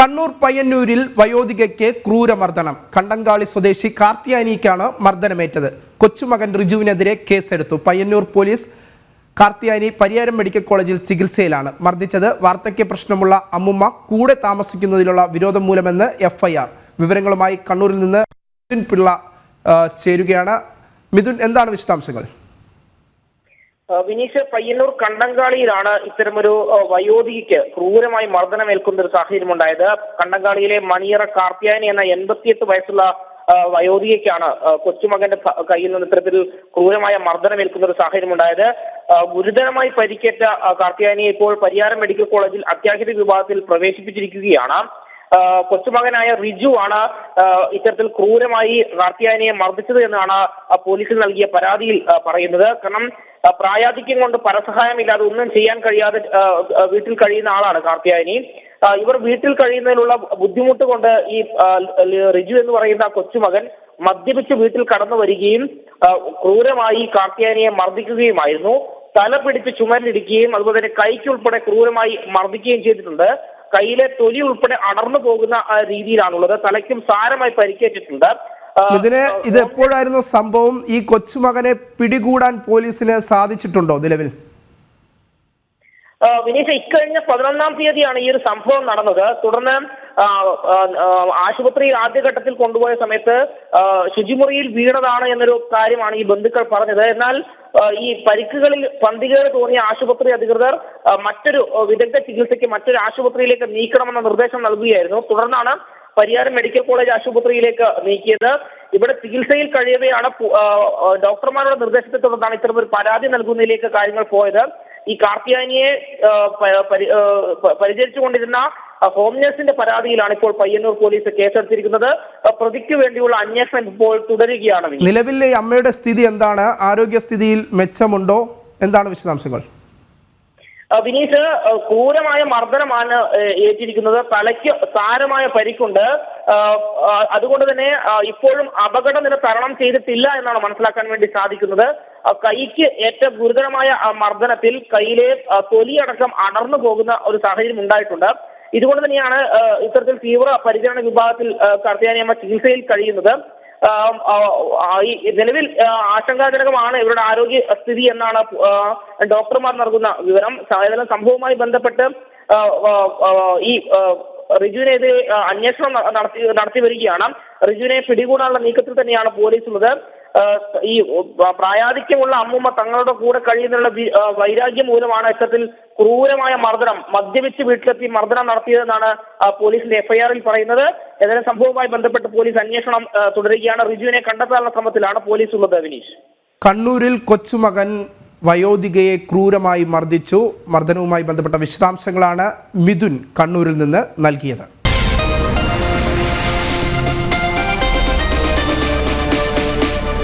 കണ്ണൂർ പയ്യന്നൂരിൽ വയോധികയ്ക്ക് ക്രൂരമർദ്ദനം. കണ്ടങ്കാളി സ്വദേശി കാർത്തിയാനിക്കാണ് മർദ്ദനമേറ്റത്. കൊച്ചുമകൻ റിജുവിനെതിരെ കേസെടുത്തു. പയ്യന്നൂർ പോലീസ് കാർത്തിയാനി പരിയാരം മെഡിക്കൽ കോളേജിൽ ചികിത്സയിലാണ്. മർദ്ദിച്ചത് വാർദ്ധക്യ പ്രശ്നമുള്ള അമ്മുമ്മ കൂടെ താമസിക്കുന്നതിലുള്ള വിരോധം മൂലമെന്ന് എഫ്ഐആർ. വിവരങ്ങളുമായി കണ്ണൂരിൽ നിന്ന് മിഥുൻ പിള്ള ചേരുകയാണ്. മിഥുൻ എന്താണ് വിശദാംശങ്ങൾ? വിനീഷ് പയ്യന്നൂർ കണ്ടങ്കാളിയിലാണ് ഇത്തരമൊരു വയോധികയ്ക്ക് ക്രൂരമായി മർദ്ദനമേൽക്കുന്ന ഒരു സാഹചര്യം ഉണ്ടായത് കണ്ടങ്കാളിയിലെ മണിയറ കാർത്തിയാനി എന്ന എൺപത്തിയെട്ട് വയസ്സുള്ള വയോധികയ്ക്കാണ് കൊച്ചുമകന്റെ കയ്യിൽ നിന്ന് ഇത്തരത്തിൽ ക്രൂരമായ മർദ്ദനമേൽക്കുന്ന ഒരു സാഹചര്യം ഉണ്ടായത് ഗുരുതരമായി പരിക്കേറ്റ കാർത്തിയാനിയെ ഇപ്പോൾ പരിയാരം മെഡിക്കൽ കോളേജിൽ അത്യാഹിത വിഭാഗത്തിൽ പ്രവേശിപ്പിച്ചിരിക്കുകയാണ്. കൊച്ചുമകനായ റിജു ആണ് ഇത്തരത്തിൽ ക്രൂരമായി കാർത്തിയാനിയെ മർദ്ദിച്ചത് എന്നാണ് പോലീസിൽ നൽകിയ പരാതിയിൽ പറയുന്നത്. കാരണം പ്രായാധിക്യം കൊണ്ട് പരസഹായമില്ലാതെ ഒന്നും ചെയ്യാൻ കഴിയാതെ വീട്ടിൽ കഴിയുന്ന ആളാണ് കാർത്തിയാനി ഇവർ വീട്ടിൽ കഴിയുന്നതിനുള്ള ബുദ്ധിമുട്ട് കൊണ്ട് ഈ റിജു എന്ന് പറയുന്ന കൊച്ചുമകൻ മദ്യപിച്ച് വീട്ടിൽ കടന്നു വരികയും ക്രൂരമായി കാർത്തിയാനിയെ മർദ്ദിക്കുകയുമായിരുന്നു. തല പിടിച്ച് ചുമരിലിടിക്കുകയും അതുപോലെ തന്നെ കൈക്കുൾപ്പെടെ ക്രൂരമായി മർദ്ദിക്കുകയും ചെയ്തിട്ടുണ്ട്. കയ്യിലെ തൊലി ഉൾപ്പെടെ അടർന്നു പോകുന്ന രീതിയിലാണുള്ളത്. തലയ്ക്കും സാരമായി പരിക്കേറ്റിട്ടുണ്ട്. ഇതിന് ഇത് എപ്പോഴായിരുന്നു സംഭവം? ഈ കൊച്ചുമകനെ പിടികൂടാൻ പോലീസിന് സാധിച്ചിട്ടുണ്ടോ നിലവിൽ? വിനീഷ് ഇക്കഴിഞ്ഞ പതിനൊന്നാം തീയതിയാണ് ഈ ഒരു സംഭവം നടന്നത്. തുടർന്ന് ആശുപത്രി ആദ്യഘട്ടത്തിൽ കൊണ്ടുപോയ സമയത്ത് ശുചിമുറിയിൽ വീണതാണ് എന്നൊരു കാര്യമാണ് ഈ ബന്ധുക്കൾ പറഞ്ഞത്. എന്നാൽ ഈ പരിക്കുകളിൽ പന്തികേട് തോന്നിയ ആശുപത്രി അധികൃതർ മറ്റൊരു വിദഗ്ധ ചികിത്സയ്ക്ക് മറ്റൊരു ആശുപത്രിയിലേക്ക് നീക്കണമെന്ന നിർദ്ദേശം നൽകുകയായിരുന്നു. തുടർന്നാണ് പരിയാരം മെഡിക്കൽ കോളേജ് ആശുപത്രിയിലേക്ക് നീക്കിയത്. ഇവിടെ ചികിത്സയിൽ കഴിയവെയാണ് ഡോക്ടർമാരുടെ നിർദ്ദേശത്തെ തുടർന്നാണ് ഒരു പരാതി നൽകുന്നതിലേക്ക് കാര്യങ്ങൾ പോയത്. ഈ കാർത്തിയാനിയെ പരിചരിച്ചുകൊണ്ടിരുന്ന ഹോം നഴ്സിന്റെ പരാതിയിലാണ് ഇപ്പോൾ പയ്യന്നൂർ പോലീസ് കേസെടുത്തിരിക്കുന്നത്. പ്രതിക്ക് വേണ്ടിയുള്ള അന്വേഷണം ഇപ്പോൾ തുടരുകയാണ്. നിലവിലെ അമ്മയുടെ സ്ഥിതി എന്താണ്? ആരോഗ്യസ്ഥിതിയിൽ മെച്ചമുണ്ടോ? എന്താണ് വിശദാംശങ്ങൾ? വിനീഷ് ക്രൂരമായ മർദ്ദനമാണ് ഏറ്റിരിക്കുന്നത്. തലയ്ക്ക് സാരമായ പരിക്കുണ്ട്. അതുകൊണ്ട് തന്നെ ഇപ്പോഴും അപകട നില തരണം ചെയ്തിട്ടില്ല എന്നാണ് മനസ്സിലാക്കാൻ വേണ്ടി സാധിക്കുന്നത്. കൈക്ക് ഏറ്റവും ഗുരുതരമായ മർദ്ദനത്തിൽ കയ്യിലെ തൊലിയടക്കം അടർന്നു പോകുന്ന ഒരു സാഹചര്യം ഉണ്ടായിട്ടുണ്ട്. ഇതുകൊണ്ട് തന്നെയാണ് ഇത്തരത്തിൽ തീവ്ര പരിചരണ വിഭാഗത്തിൽ കർത്തിയാനിയമ്മ ചികിത്സയിൽ കഴിയുന്നത്. നിലവിൽ ആശങ്കാജനകമാണ് ഇവരുടെ ആരോഗ്യ സ്ഥിതി എന്നാണ് ഡോക്ടർമാർ നൽകുന്ന വിവരം. ഏതായാലും സംഭവവുമായി ബന്ധപ്പെട്ട് ഈ റിജുവിനെതിരെ അന്വേഷണം നടത്തി നടത്തി വരികയാണ്. റിജുവിനെ പിടികൂടാനുള്ള നീക്കത്തിൽ തന്നെയാണ് പോലീസ് ഉള്ളത്. ഈ പ്രായാധിക്യമുള്ള അമ്മൂമ്മ തങ്ങളുടെ കൂടെ കഴിയുന്നുള്ള വൈരാഗ്യം മൂലമാണ് ഇത്തരത്തിൽ ക്രൂരമായ മർദ്ദനം മദ്യപിച്ച് വീട്ടിലെത്തി മർദ്ദനം നടത്തിയതെന്നാണ് പോലീസിന്റെ എഫ്ഐആറിൽ പറയുന്നത്. ഏതായാലും സംഭവവുമായി ബന്ധപ്പെട്ട് പോലീസ് അന്വേഷണം തുടരുകയാണ്. റിജുവിനെ കണ്ടെത്താനുള്ള ശ്രമത്തിലാണ് പോലീസ് ഉള്ളത് വിനീഷ് കണ്ണൂരിൽ കൊച്ചുമകൻ വയോധികയെ ക്രൂരമായി മർദ്ദിച്ചു. മർദ്ദനവുമായി ബന്ധപ്പെട്ട വിശദാംശങ്ങളാണ് മിഥുൻ കണ്ണൂരിൽ നിന്ന് നൽകിയത്.